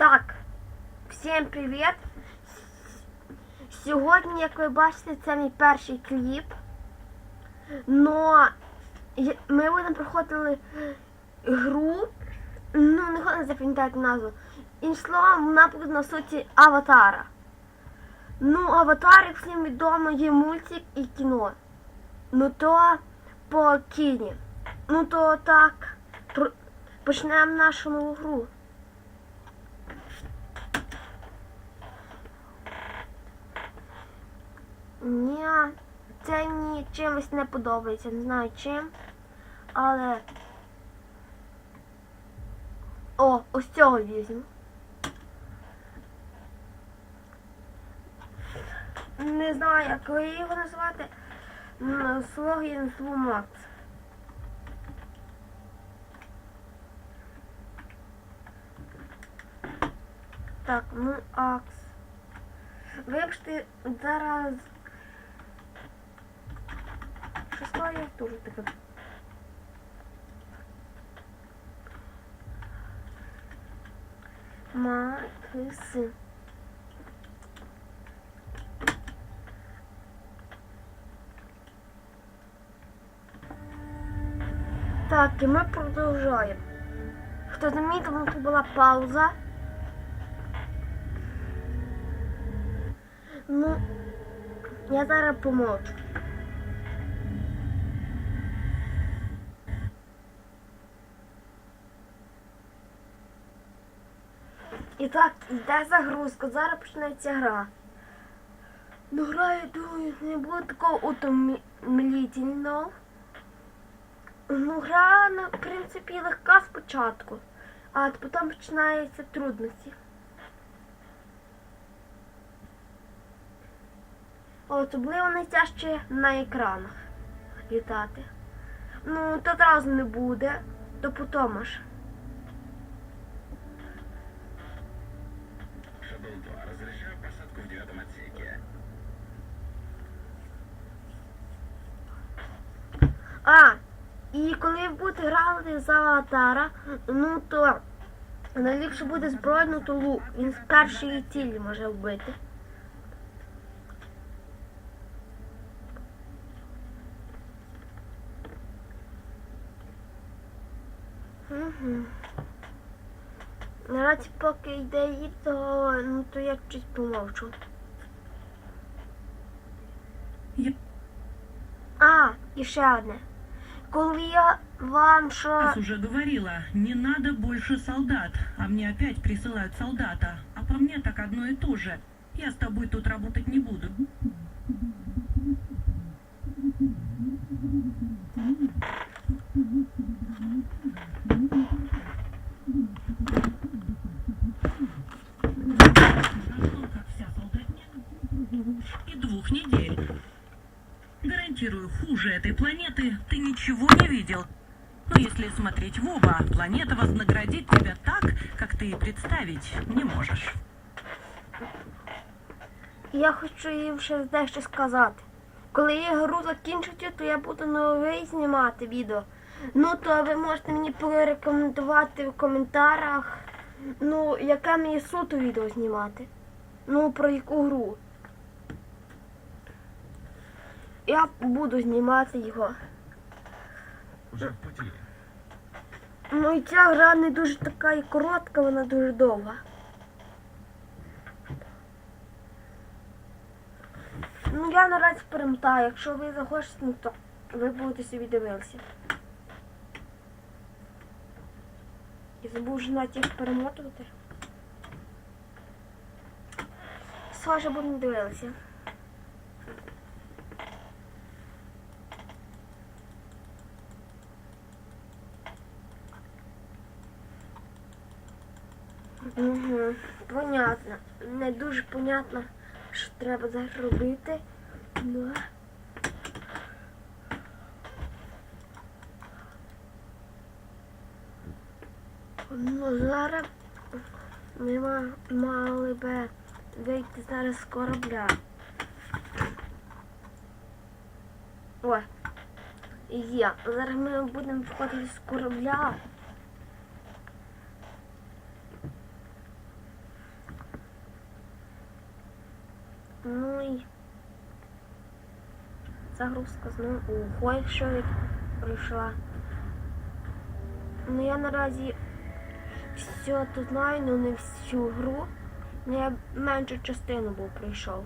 Так, всім привіт! Сьогодні, як ви бачите, це мій перший кліп. Но ми будемо проходили гру, ну не хочу запам'ятати назву. Іншим словом, вона буде на суті аватара. Ну, аватар, як всім відомо, є мультик і кіно. Ну то по кіні. Ну то так. Почнемо нашу нову гру. Ні, це мені чимось не подобається, не знаю чим. Але. О, ось цього візьму. Не знаю, як ви його назвати. Назву Макс. Так, ну Акс. Вибачте, зараз. Шоста я теж така. Макс. Так, і ми продовжуємо. Хто замітив, тут була пауза. Ну, я зараз помовчу. Так, йде загрузка, зараз почнеться гра. Ну, гра, я думаю, не буде такого утомлітельного. Ну, гра, ну, в принципі, легка спочатку, а потім починаються трудності. Особливо найтяжче на екранах літати. Ну, то одразу не буде, то потім аж. А, і коли будете грати за аватара, ну то найліпше буде збройну то лук. Він з першої цілі може вбити. Угу. Наразі поки йде відео, ну то я щось помовчу. А, і ще одне. Коли я вам що. раз уже говорила, не надо больше солдат, а мне опять присылают солдата. А по мне так одно и то же. Я с тобой тут работать не буду. И двух недель. Гарантирую, хуже этой планеты ты ничего не видел. Но если смотреть в оба, планета вознаградит тебя так, как ты и представить не можешь. Я хочу їм ще дещо сказати. Коли я гру закінчу, то я буду новий знімати відео. Ну то ви можете мені порекомендувати в коментарях, ну, яке мені суто відео знімати. Ну, про яку гру. Я буду знімати його. Уже в пути. Ну і ця гра не дуже така і коротка, вона дуже довга. Ну я наразі перемотаю, якщо ви захочете, ну, то ви будете собі дивилися. Я забув вже навіть їх перемотувати. Схоже, будемо дивилися. Угу, понятно. Не дуже понятно, що треба зараз робити. Ну. Ну, зараз ми мали би вийти зараз з корабля. Ой. Є. Зараз ми будемо виходити з корабля. Загрузка знову. Ого, якщо від пройшла. Ну я наразі все тут знаю, ну не всю гру. Ну я меншу частину був пройшов.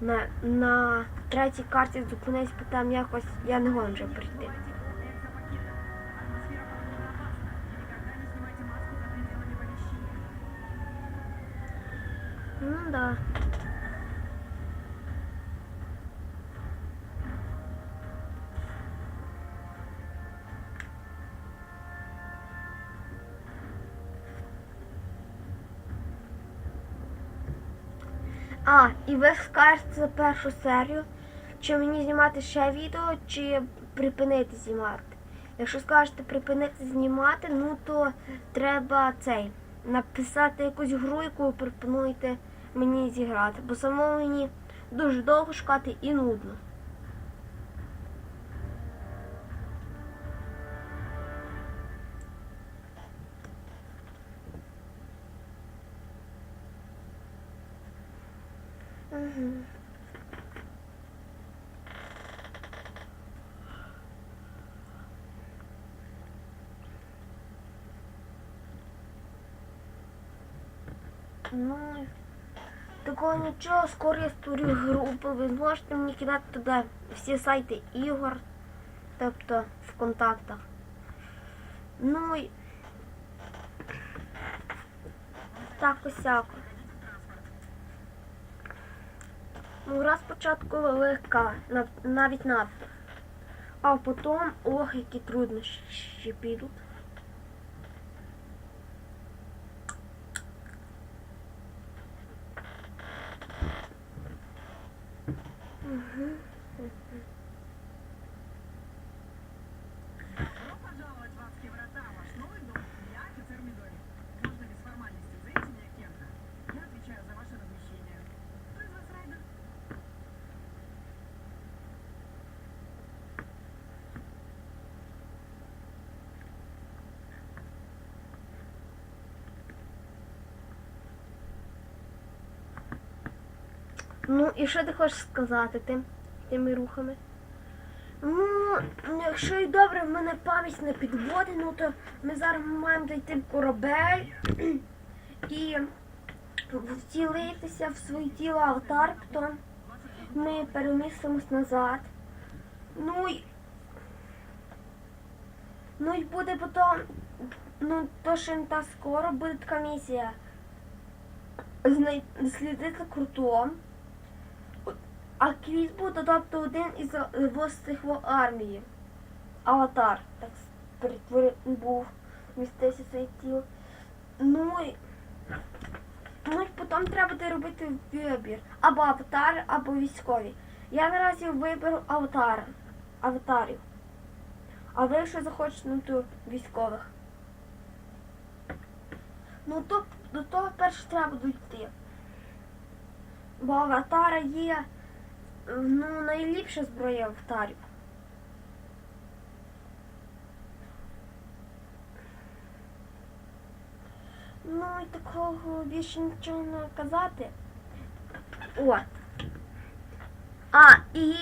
На, на третій карті зупинись, бо там якось я не гоню вже прийти. Ну да. А, і ви скажете за першу серію, чи мені знімати ще відео, чи припинити знімати. Якщо скажете припинити знімати, ну то треба цей написати якусь гру, яку ви пропонуєте мені зіграти. Бо самому мені дуже довго шукати і нудно. Ну, такого нічого, скоро я створю групу, ви зможете мені кидати туди всі сайти ігор, тобто в контактах. Ну і так осяко. Раз спочатку легка, нав- навіть надто. А потім, ох, які труднощі підуть. Ну, і що ти хочеш сказати тим, тими рухами? Ну, якщо і добре, в мене пам'ять не підводить, ну то ми зараз маємо дійти в корабель і втілитися в своє тіло аватар, потім ми перемістимось назад. Ну і ну і буде потім, ну то ще не так скоро буде така місія. Знай... Слідити крутом. А Кріс буде, тобто один із восьмих в армії. Аватар, так перетворив був містився своє тіло. Ну ну, потім треба робити вибір. Або аватар, або військові. Я наразі виберу аватара. Аватарів. А ви що захочете, ну військових. Ну то до того перше треба дійти. Бо аватара є ну, найліпша зброя аватарів. Ну і такого більше нічого не казати. От. А, і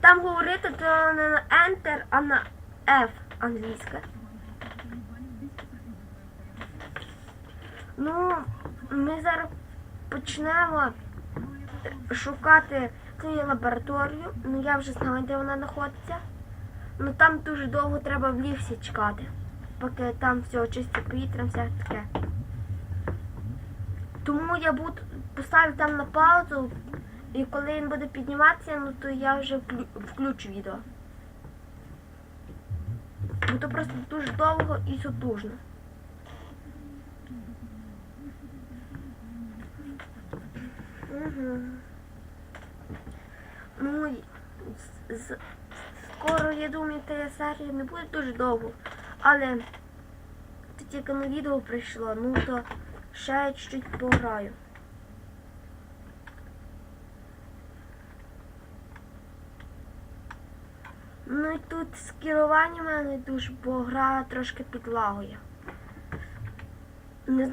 там говорити то не на Enter, а на F англійська. Ну, ми зараз почнемо шукати цю лабораторію. Ну я вже знаю, де вона знаходиться. Ну там дуже довго треба в лісі чекати, поки там все чисте повітрям, все таке. Тому я буду поставлю там на паузу, і коли він буде підніматися, ну то я вже включу відео. Бо то просто дуже довго і сутужно. Угу. Ну, з- скоро, я думаю, та серія не буде дуже довго, але це тільки на відео прийшло, ну то ще чуть-чуть пограю. Ну і тут з керуванням в мене дуже, бо гра трошки підлагує. Не знаю.